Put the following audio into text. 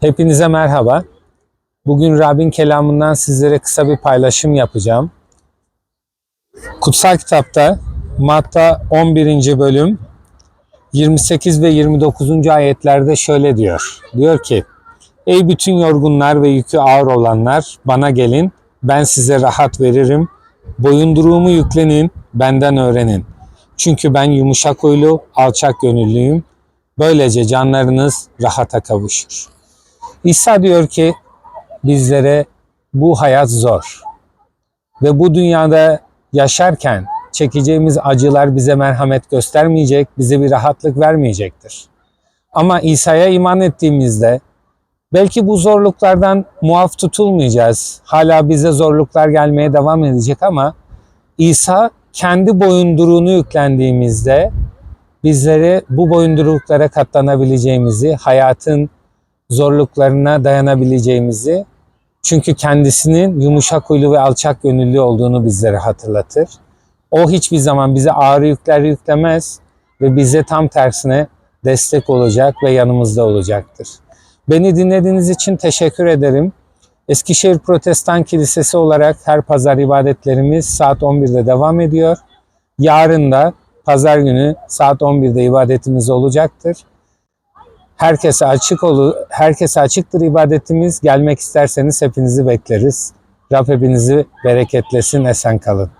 Hepinize merhaba. Bugün Rabbin kelamından sizlere kısa bir paylaşım yapacağım. Kutsal kitapta Matta 11. bölüm 28 ve 29. ayetlerde şöyle diyor. Diyor ki, Ey bütün yorgunlar ve yükü ağır olanlar bana gelin, ben size rahat veririm. Boyunduruğumu yüklenin, benden öğrenin. Çünkü ben yumuşak huylu, alçak gönüllüyüm. Böylece canlarınız rahata kavuşur. İsa diyor ki bizlere bu hayat zor. Ve bu dünyada yaşarken çekeceğimiz acılar bize merhamet göstermeyecek, bize bir rahatlık vermeyecektir. Ama İsa'ya iman ettiğimizde belki bu zorluklardan muaf tutulmayacağız. Hala bize zorluklar gelmeye devam edecek ama İsa kendi boyunduruğunu yüklendiğimizde bizlere bu boyunduruklara katlanabileceğimizi, hayatın zorluklarına dayanabileceğimizi çünkü kendisinin yumuşak huylu ve alçak gönüllü olduğunu bizlere hatırlatır. O hiçbir zaman bize ağır yükler yüklemez ve bize tam tersine destek olacak ve yanımızda olacaktır. Beni dinlediğiniz için teşekkür ederim. Eskişehir Protestan Kilisesi olarak her pazar ibadetlerimiz saat 11'de devam ediyor. Yarın da pazar günü saat 11'de ibadetimiz olacaktır. Herkese açık olu, herkese açıktır ibadetimiz. Gelmek isterseniz hepinizi bekleriz. Rab bereketlesin, esen kalın.